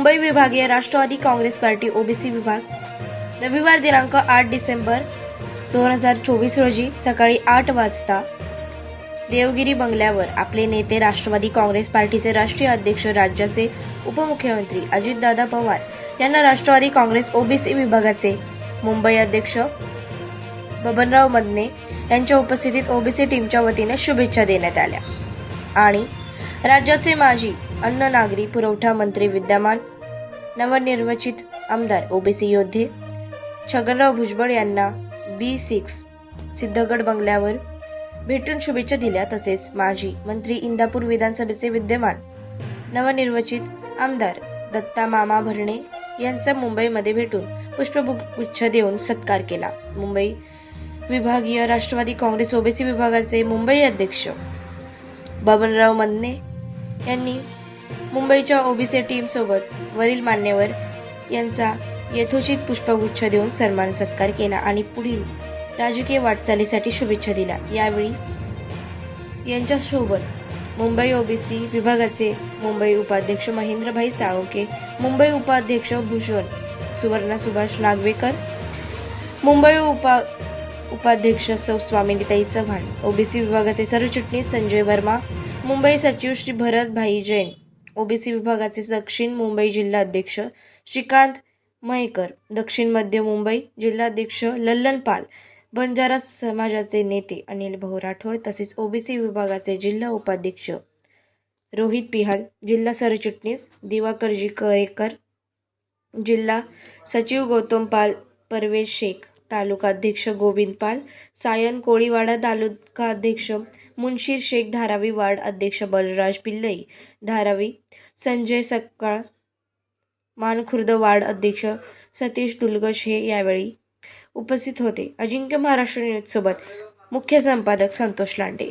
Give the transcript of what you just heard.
मुंबई विभागीय Rashtrawadi Congress party OBC विभाग. रविवार दिनांक आठ डिसेंबर दोन हजार चोवीस रोजी सकाळी आठ वाजता देवगिरी बंगल्यावर आपले नेते राष्ट्रवादी काँग्रेस पार्टीचे राष्ट्रीय अध्यक्ष राज्याचे उपमुख्यमंत्री अजितदादा पवार यांना राष्ट्रवादी काँग्रेस ओबीसी विभागाचे मुंबई अध्यक्ष बबनराव मदने यांच्या उपस्थितीत ओबीसी टीमच्या वतीने शुभेच्छा देण्यात आल्या. आणि राज्याचे माजी अन्न नागरी पुरवठा मंत्री विद्यमान नवनिर्वाचित आमदार ओबीसी योद्धे छगनराव भुजबळ यांना बी सिक्स सिद्धगड बंगल्यावर भेटून शुभेच्छा दिल्या. तसेच माजी मंत्री इंदापूर विधानसभेचे विद्यमान नवनिर्वाचित आमदार दत्ता मामा भरणे यांचा मुंबईमध्ये भेटून पुष्पगुच्छ देऊन सत्कार केला. मुंबई विभागीय राष्ट्रवादी काँग्रेस ओबीसी विभागाचे मुंबई अध्यक्ष बबनराव मदने यांनी मुंबईच्या ओबीसी टीम सोबत वरील मान्यवर यांचा यथोचित पुष्पगुच्छ देऊन सन्मान सत्कार केला आणि पुढील राजकीय वाटचालीसाठी शुभेच्छा दिल्या. यावेळी यांच्यासोबत मुंबई ओबीसी विभागाचे मुंबई उपाध्यक्ष महेंद्रभाई साळुंके मुंबई उपाध्यक्ष भूषण सुवर्णा सुभाष नागवेकर मुंबई उपा उपाध्यक्ष सौ स्वामिनीताई चव्हाण ओबीसी विभागाचे सरचिटणीस संजय वर्मा मुंबई सचिव श्री भरतभाई जैन ओबीसी विभागाचे दक्षिण मुंबई जिल्हा अध्यक्ष श्रीकांत मयेकर दक्षिण मध्य मुंबई जिल्हाध्यक्ष लल्लन पाल बंजारा समाजाचे नेते अनिल भाऊ राठोड तसेच ओबीसी विभागाचे जिल्हा उपाध्यक्ष रोहित पिहाल जिल्हा सरचिटणीस दिवाकरजी करेकर जिल्हा सचिव गौतम पाल परवेज शेख तालुकाध्यक्ष गोविंद पाल सायन कोळीवाडा तालुकाध्यक्ष मुन्शीर शेख धारावी वार्ड अध्यक्ष बलराज पिल्लई धारावी संजय सक्काळ मानखुर्द वार्ड अध्यक्ष सतीश दुलगश हे यावेळी उपस्थित होते. अजिंक्य महाराष्ट्र न्यूजसोबत मुख्य संपादक संतोष लांडे.